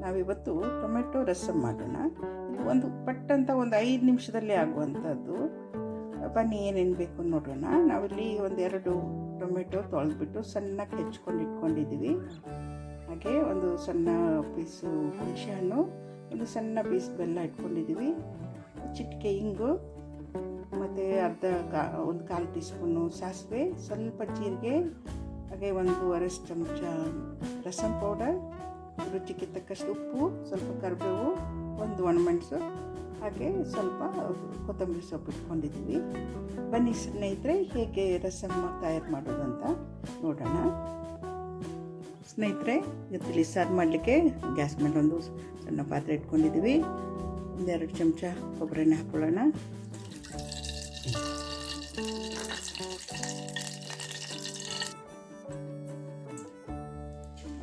ನಾವಿವತ್ತು ಟೊಮೆಟೊ ರಸಮ್ ಮಾಡೋಣ. ಇದು ಒಂದು ಪಟ್ಟಂತ ಒಂದು ಐದು ನಿಮಿಷದಲ್ಲಿ ಆಗುವಂಥದ್ದು. ಬನ್ನಿ, ಏನೇನು ಬೇಕು ನೋಡೋಣ. ನಾವಿಲ್ಲಿ ಒಂದೆರಡು ಟೊಮೆಟೊ ತೊಳೆದ್ಬಿಟ್ಟು ಸಣ್ಣಕ್ಕೆ ಹೆಚ್ಕೊಂಡು ಇಟ್ಕೊಂಡಿದ್ದೀವಿ. ಹಾಗೆ ಒಂದು ಸಣ್ಣ ಪೀಸು ಹುಣಸೆಹಣ್ಣು, ಒಂದು ಸಣ್ಣ ಪೀಸ್ ಬೆಲ್ಲ ಇಟ್ಕೊಂಡಿದ್ದೀವಿ. ಚಿಟಿಕೆ ಇಂಗು, ಮತ್ತು ಅರ್ಧ ಕಾ, ಒಂದು ಕಾಲು ಟೀ ಸ್ಪೂನು ಸಾಸಿವೆ, ಸ್ವಲ್ಪ ಜೀರಿಗೆ, ಹಾಗೆ ಒಂದೂವರೆ ಚಮಚ ರಸಮ್ ಪೌಡರ್ ರುಚಿಗೆ ತಕ್ಕಷ್ಟು ಉಪ್ಪು, ಸ್ವಲ್ಪ ಕರಿಬೇವು, ಒಂದು ಒಣಮೆಣಸು, ಹಾಗೆ ಸ್ವಲ್ಪ ಕೊತ್ತಂಬರಿ ಸೊಪ್ಪು ಇಟ್ಕೊಂಡಿದ್ದೀವಿ. ಬನ್ನಿ ಸ್ನೇಹಿತರೆ, ಹೇಗೆ ರಸಮ್ ತಯಾರು ಮಾಡೋದು ಅಂತ ನೋಡೋಣ. ಸ್ನೇಹಿತರೆ ಇವತ್ತಿಲ್ಲಿ ಸಾರು ಮಾಡಲಿಕ್ಕೆ ಗ್ಯಾಸ್ ಮೇಲೆ ಒಂದು ಸಣ್ಣ ಪಾತ್ರೆ ಇಟ್ಕೊಂಡಿದ್ದೀವಿ. ಒಂದೆರಡು ಚಮಚ ಕೊಬ್ಬರಿ ಹಾಕ್ಕೊಳ್ಳೋಣ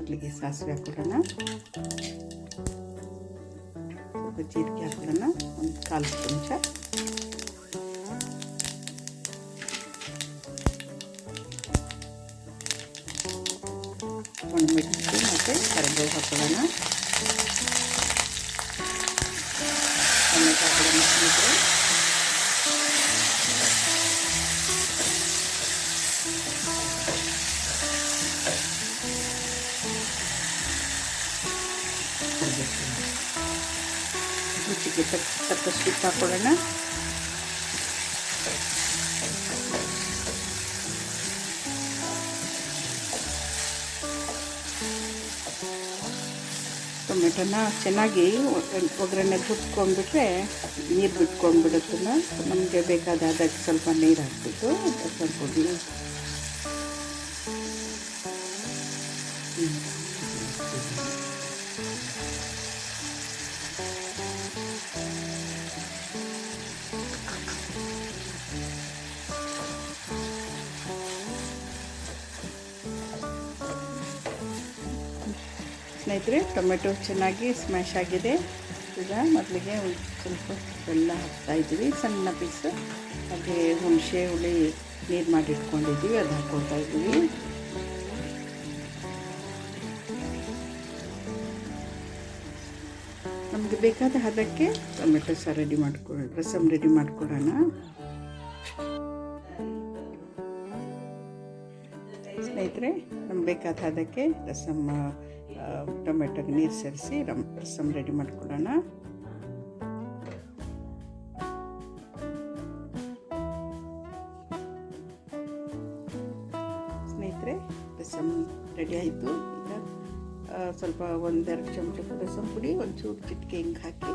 ಮೊದಲಿಗೆ ಸಾಸಿವೆ ಹಾಕೊಳ್ಳೋಣ ಸ್ವಲ್ಪ ಜೀರಿಗೆ ಹಾಕೊಳ್ಳೋಣ ಒಂದು ಕಾಲು ಚಮಚ ಒಣಮೆಣಸು ಮತ್ತು ಕರಿಬೇವು ಹಾಕೊಳ್ಳೋಣ ಟೊಮೆಟೊ ಹಾಕೊಳ್ಳೋಣ ರುಚಿಗೆ ತಕ್ಕ ತಕ್ಕಷ್ಟು ಹಾಕೊಳ್ಳೋಣ. ಟೊಮೆಟೊನ ಚೆನ್ನಾಗಿ ಒಗ್ಗರಣೆ- ಹುರ್ಕೊಂಡ್ಬಿಟ್ರೆ ನೀರು ಬಿಟ್ಕೊಂಡ್ಬಿಡುತ್ತಲ್ಲ ನಮಗೆ ಬೇಕಾದ ಅದಕ್ಕೆ ಸ್ವಲ್ಪ ನೀರು ಹಾಕ್ಬಿಟ್ಟು ಸ್ವಲ್ಪ ಸ್ನೇಹಿತರೆ, ಟೊಮೆಟೊ ಚೆನ್ನಾಗಿ ಸ್ಮ್ಯಾಶ್ ಆಗಿದೆ. ಈಗ ಮೊದಲಿಗೆ ಸ್ವಲ್ಪ ಬೆಲ್ಲ ಹಾಕ್ತಾ ಇದ್ದೀವಿ ಸಣ್ಣ ಪೀಸ್ ಹಾಗೆ ಹುಣಸೆ, ಹುಳಿ, ನೀರು ಮಾಡಿ ಇಟ್ಕೊಂಡಿದ್ದೀವಿ ಅದು ಹಾಕ್ಕೊಳ್ತಾ ಇದ್ದೀವಿ ನಮಗೆ ಬೇಕಾದ ಹದಕ್ಕೆ ಟೊಮೆಟೊ ಸಾರು ರೆಡಿ ಮಾಡ್ಕೊ ರಸಮ್ ರೆಡಿ ಮಾಡ್ಕೊಡೋಣ. ಸ್ನೇಹಿತರೆ, ನಮ್ಗೆ ಬೇಕಾದ ಹದಕ್ಕೆ ರಸಮ್ ಟೊಮೆಟೊಗೆ ನೀರು ಸೇರಿಸಿ ರಮ್ ರಸಮ್ ರೆಡಿ ಮಾಡ್ಕೊಳ್ಳೋಣ. ಸ್ನೇಹಿತರೆ, ರಸಮ್ ರೆಡಿ ಆಯಿತು. ಈಗ ಸ್ವಲ್ಪ ಒಂದೆರಡು ಚಮಚ ರಸಮ್ ಪುಡಿ, ಒಂಚೂರು ಚಿಟಿಕೆ ಹಿಂಗೆ ಹಾಕಿ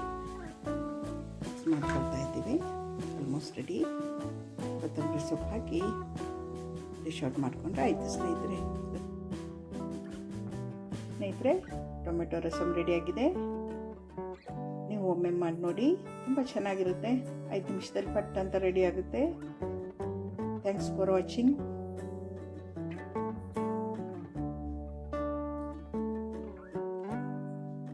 ಮಿಕ್ಸ್ ಮಾಡ್ಕೊಳ್ತಾ ಇದ್ದೀವಿ. Almost ready. ಕೊತ್ತಂಬರಿ ಸೊಪ್ಪು ಹಾಕಿ ಡಿಶ್ ಔಟ್ ಮಾಡಿಕೊಂಡ್ರೆ ಆಯಿತು ಸ್ನೇಹಿತರೆ. ಸ್ನೇಹಿತರೆ, ಟೊಮೆಟೊ ರಸಮ್ ರೆಡಿಯಾಗಿದೆ. ನೀವು ಒಮ್ಮೆ ಮಾಡಿ ನೋಡಿ, ತುಂಬ ಚೆನ್ನಾಗಿರುತ್ತೆ. ಐದು ನಿಮಿಷದಲ್ಲಿ ಪಟ್ ಅಂತ ರೆಡಿ ಆಗುತ್ತೆ. Thanks for watching